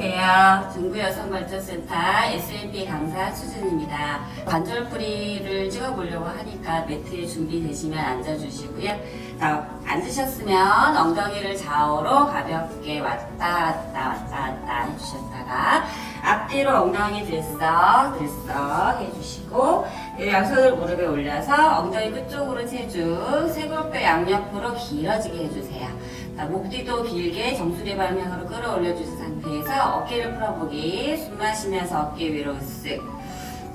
안녕하세요. 중구여성발전센터 SNP 강사 추진입니다. 관절뿌리를 찍어보려고 하니까 매트에 준비되시면 앉아주시고요. 자, 앉으셨으면 엉덩이를 좌우로 가볍게 왔다 갔다 왔다 갔다 해주셨다가 앞뒤로 엉덩이 들썩 들썩 해주시고 그리고 양손을 무릎에 올려서 엉덩이 끝쪽으로 체중 쇄골뼈 양옆으로 길어지게 해주세요. 자, 목 뒤도 길게 정수리 방향으로 끌어올려 주신 상태에서 어깨를 풀어보기 숨 마시면서 어깨 위로 쓱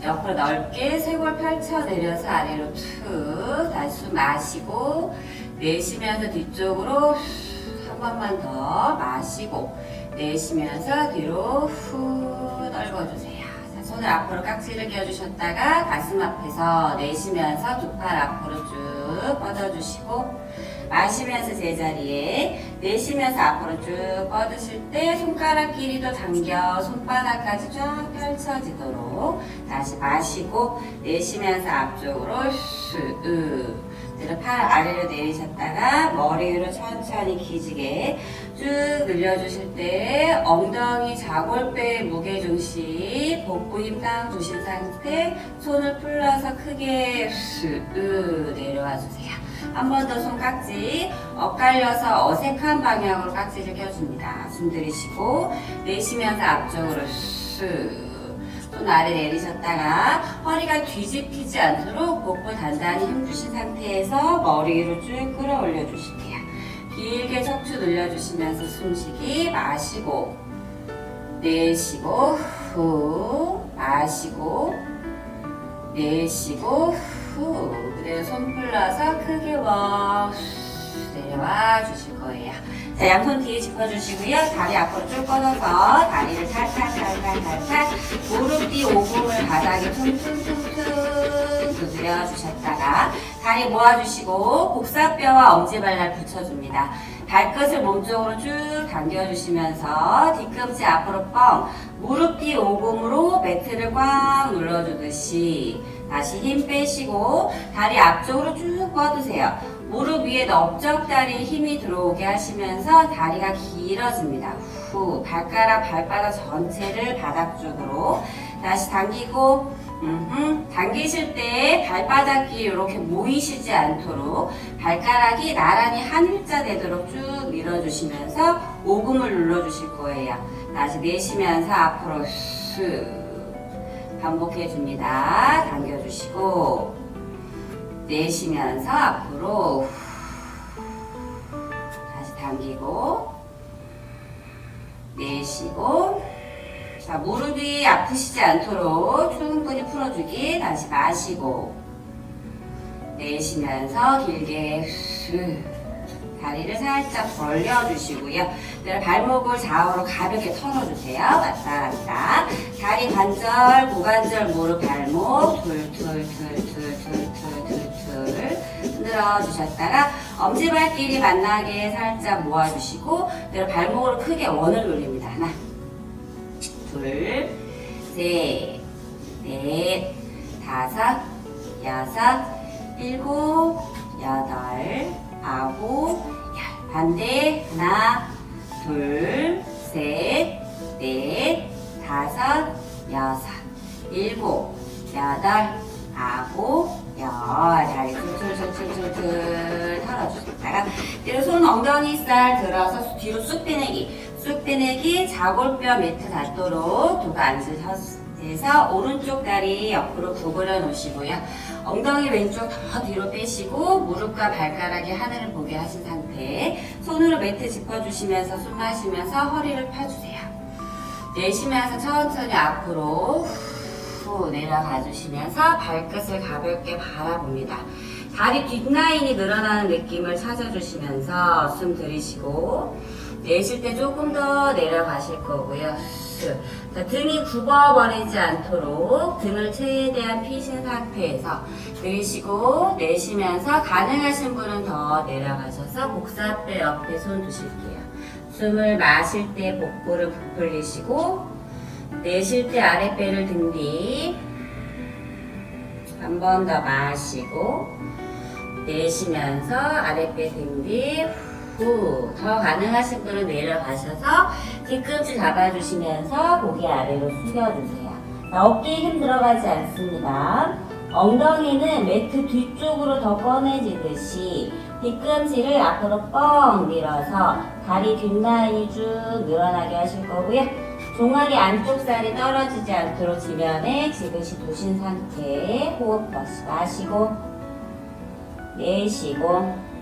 옆으로 넓게 쇄골 펼쳐 내려서 아래로 툭 다시 숨 마시고 내쉬면서 뒤쪽으로 한 번만 더 마시고 내쉬면서 뒤로 후 넓어주세요. 자, 손을 앞으로 깍지를 껴주셨다가 가슴 앞에서 내쉬면서 두 팔 앞으로 쭉 뻗어주시고 마시면서 제자리에 내쉬면서 앞으로 쭉 뻗으실 때 손가락 길이도 당겨 손바닥까지 쫙 펼쳐지도록 다시 마시고 내쉬면서 앞쪽으로 슈 그대로 팔 아래로 내리셨다가 머리 위로 천천히 기지게 쭉 늘려주실 때 엉덩이 좌골뼈의 무게 중심 복부 힘딱 주신 상태 손을 풀러서 크게 슈 내려와 주세요. 한 번 더 손깍지 엇갈려서 어색한 방향으로 깍지를 껴줍니다. 숨 들이쉬고 내쉬면서 앞쪽으로 슈. 손 아래 내리셨다가 허리가 뒤집히지 않도록 복부 단단히 힘주신 상태에서 머리 위로 쭉 끌어올려 주실게요. 길게 척추 늘려주시면서 숨쉬기 마시고 내쉬고 후 마시고 내쉬고 후 그대로 손 풀러서 크게 워 내려와 주실 거예요. 자, 양손 뒤에 짚어주시고요. 다리 앞으로 쭉 뻗어서 다리를 살짝 무릎 뒤 오금을 바닥에 퉁퉁퉁퉁 두드려 주셨다가 다리 모아주시고 복사뼈와 엄지발날 붙여줍니다. 발끝을 몸쪽으로 쭉 당겨주시면서 뒤꿈치 앞으로 뻥 무릎 뒤 오금으로 매트를 꽉 눌러주듯이 다시 힘 빼시고 다리 앞쪽으로 쭉 뻗으세요. 무릎 위에 넓적다리에 힘이 들어오게 하시면서 다리가 길어집니다. 후 발가락 발바닥 전체를 바닥 쪽으로 다시 당기고 음흠, 당기실 때 발바닥이 이렇게 모이시지 않도록 발가락이 나란히 한 일자 되도록 쭉 밀어주시면서 오금을 눌러주실 거예요. 다시 내쉬면서 앞으로 슉 반복해 줍니다. 당겨주시고 내쉬면서 앞으로 다시 당기고 내쉬고 자 무릎이 아프시지 않도록 충분히 풀어주기 다시 마시고 내쉬면서 길게 슉 다리를 살짝 벌려주시고요. 발목을 좌우로 가볍게 털어주세요. 왔다 갔다. 다리 관절, 고관절, 무릎, 발목 둘둘둘둘둘둘둘둘 흔들어 주셨다가 엄지발길이 만나게 살짝 모아주시고 그다음에 발목으로 크게 원을 돌립니다. 하나, 둘, 셋, 넷, 다섯, 여섯, 일곱, 여덟, 아홉, 열. 반대 하나, 둘, 셋, 넷, 다섯, 여섯, 일곱, 여덟, 아홉, 열. 다리 툴툴툴툴툴 털어주셨다가 뒤로 손 엉덩이 살 들어서 뒤로 쑥 빼내기. 쑥 빼내기 좌골뼈 매트 닿도록 두고 앉으 셔서 오른쪽 다리 옆으로 구부려 놓으시고요. 엉덩이 왼쪽 더 뒤로 빼시고 무릎과 발가락이 하늘을 보게 하신 상태 손으로 매트 짚어주시면서 숨 마시면서 허리를 펴주세요. 내쉬면서 천천히 앞으로 후 내려가 주시면서 발끝을 가볍게 바라봅니다. 다리 뒷라인이 늘어나는 느낌을 찾아주시면서 숨 들이쉬고 내쉴 때 조금 더 내려가실 거고요. 자, 등이 굽어버리지 않도록 등을 최대한 피신 상태에서 들이쉬고 내쉬면서 가능하신 분은 더 내려가셔서 복사뼈 옆에 손 두실게요. 숨을 마실 때 복부를 부풀리시고 내쉴 때 아랫배를 등 뒤 한 번 더 마시고 내쉬면서 아랫배 등 뒤 후. 더 가능하신 분은 내려가셔서 뒤꿈치 잡아주시면서 고개 아래로 숙여주세요. 자, 어깨에 힘 들어가지 않습니다. 엉덩이는 매트 뒤쪽으로 더 꺼내지듯이 뒤꿈치를 앞으로 뻥 밀어서 다리 뒷라인이 쭉 늘어나게 하실 거고요. 종아리 안쪽 살이 떨어지지 않도록 지면에 지그시 두신 상태 호흡 마시고 내쉬고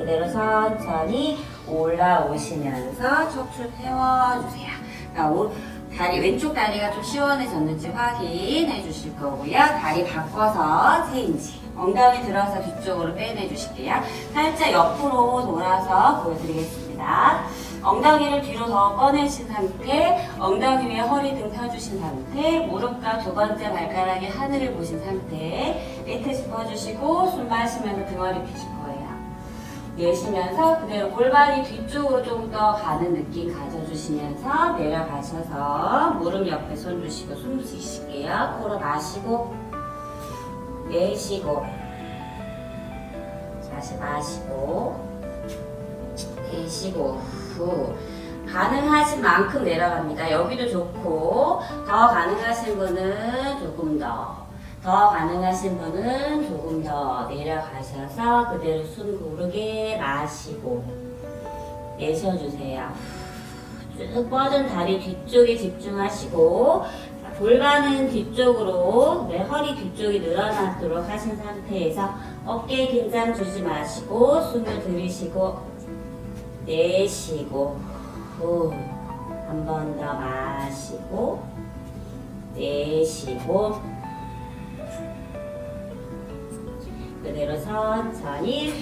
그대로 천천히 올라오시면서 척추 세워주세요. 자, 오- 다리 왼쪽 다리가 좀 시원해졌는지 확인해 주실 거고요. 다리 바꿔서 체인지. 엉덩이 들어서 뒤쪽으로 빼내 주실게요. 살짝 옆으로 돌아서 보여드리겠습니다. 엉덩이를 뒤로 더 꺼내신 상태, 엉덩이 위에 허리 등 펴주신 상태, 무릎과 두 번째 발가락이 하늘을 보신 상태, 매트 짚어주시고 숨 마시면서 등허리 거예요. 내쉬면서 그대로 골반이 뒤쪽으로 좀 더 가는 느낌 가져주시면서 내려가셔서 무릎 옆에 손 주시고 숨 쉬실게요. 코로 마시고 내쉬고 다시 마시고 내쉬고 후 가능하신 만큼 내려갑니다. 여기도 좋고 더 가능하신 분은 조금 더 더 가능하신 분은 조금 더 내려가셔서 그대로 숨 고르게 마시고 내쉬어주세요. 쭉 뻗은 다리 뒤쪽에 집중하시고 자, 골반은 뒤쪽으로 내 허리 뒤쪽이 늘어나도록 하신 상태에서 어깨 긴장 주지 마시고 숨을 들이쉬고 내쉬고 후한번 더 마시고 내쉬고 천천히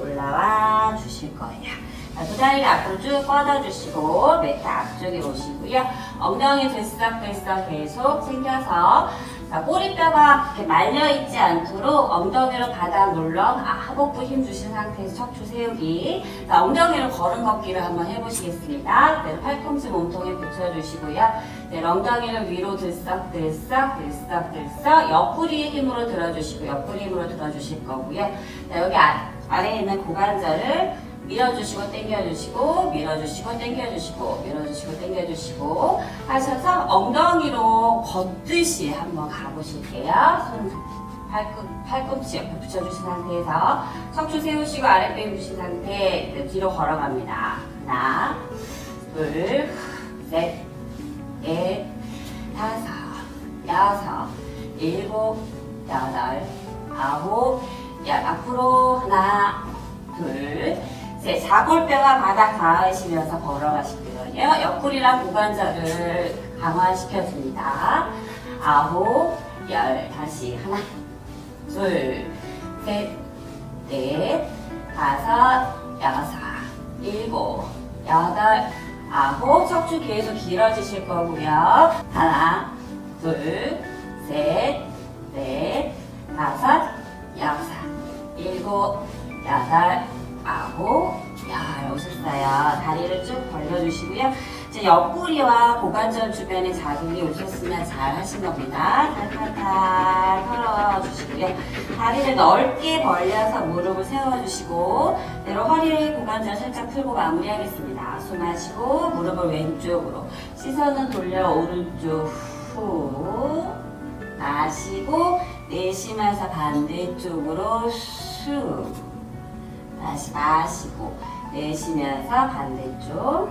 올라와 주실 거예요. 자, 두 다리를 앞으로 쭉 뻗어주시고 매트 앞쪽에 오시고요. 엉덩이 들썩들썩 계속 챙겨서 자, 꼬리뼈가 이렇게 말려있지 않도록 엉덩이로 바닥 물렁 아, 하복부 힘 주신 상태에서 척추 세우기 자, 엉덩이로 걸음 걷기를 한번 해보시겠습니다. 네, 팔꿈치 몸통에 붙여주시고요. 네, 엉덩이를 위로 들썩 들썩 들썩 들썩 옆구리 힘으로 들어주시고 옆구리 힘으로 들어주실 거고요. 자, 여기 아, 아래에 있는 고관절을 밀어주시고 당겨주시고 밀어주시고 당겨주시고 밀어주시고 당겨주시고 하셔서 엉덩이로 걷듯이 한번 가보실게요. 손 팔꿈, 팔꿈치 옆에 붙여주신 상태에서 척추 세우시고 아랫배 주신 상태 네, 뒤로 걸어갑니다. 하나 둘 셋 넷, 다섯, 여섯, 일곱, 여덟, 아홉, 야, 앞으로 하나, 둘, 셋. 사골뼈가 바닥 닿으시면서 걸어가시고요. 옆구리랑 고관절을 강화시켜줍니다. 아홉, 열, 다시 하나, 둘, 셋, 넷, 다섯, 여섯, 일곱, 여덟, 아홉, 척추 계속 길어지실 거고요. 하나, 둘, 셋, 넷, 다섯, 여섯, 일곱, 여덟, 아홉, 열 오셨어요. 다리를 쭉 벌려주시고요. 이제 옆구리와 고관절 주변에 자극이 오셨으면 잘 하신 겁니다. 탈탈탈 털어주시고요. 다리를 넓게 벌려서 무릎을 세워주시고 그대로 허리 고관절 살짝 풀고 마무리하겠습니다. 숨 마시고 무릎을 왼쪽으로 시선은 돌려 오른쪽 후 마시고 내쉬면서 반대쪽으로 슉 다시 마시고 내쉬면서 반대쪽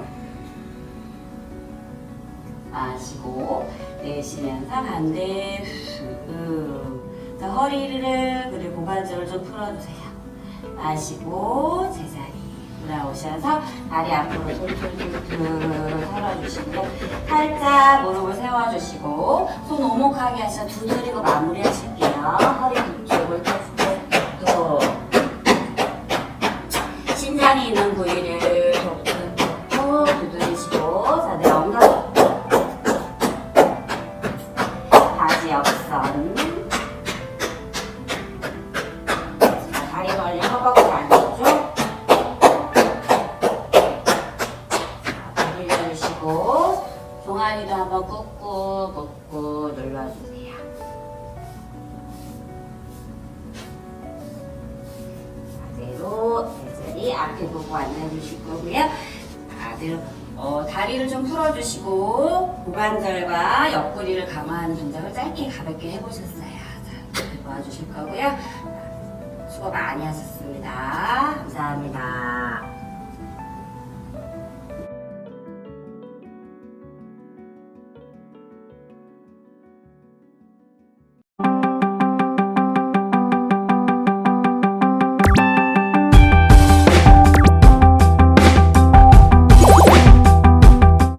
마시고 내쉬면서 반대 후 자, 허리를 그리고 고관절을 좀 풀어주세요. 마시고 제자리 돌아오셔서 다리 앞으로 툴툴툴툴 털어주시고요. 살짝 무릎을 세워주시고 손 오목하게 하셔서 두드리고 마무리하실게요. 허리 앞에 보고 앉아주실 거고요. 다들 어, 다리를 좀 풀어주시고 고관절과 옆구리를 강화하는 동작을 짧게 가볍게 해보셨어요. 자, 이렇게 도와주실 거고요. 수고 많이 하셨습니다.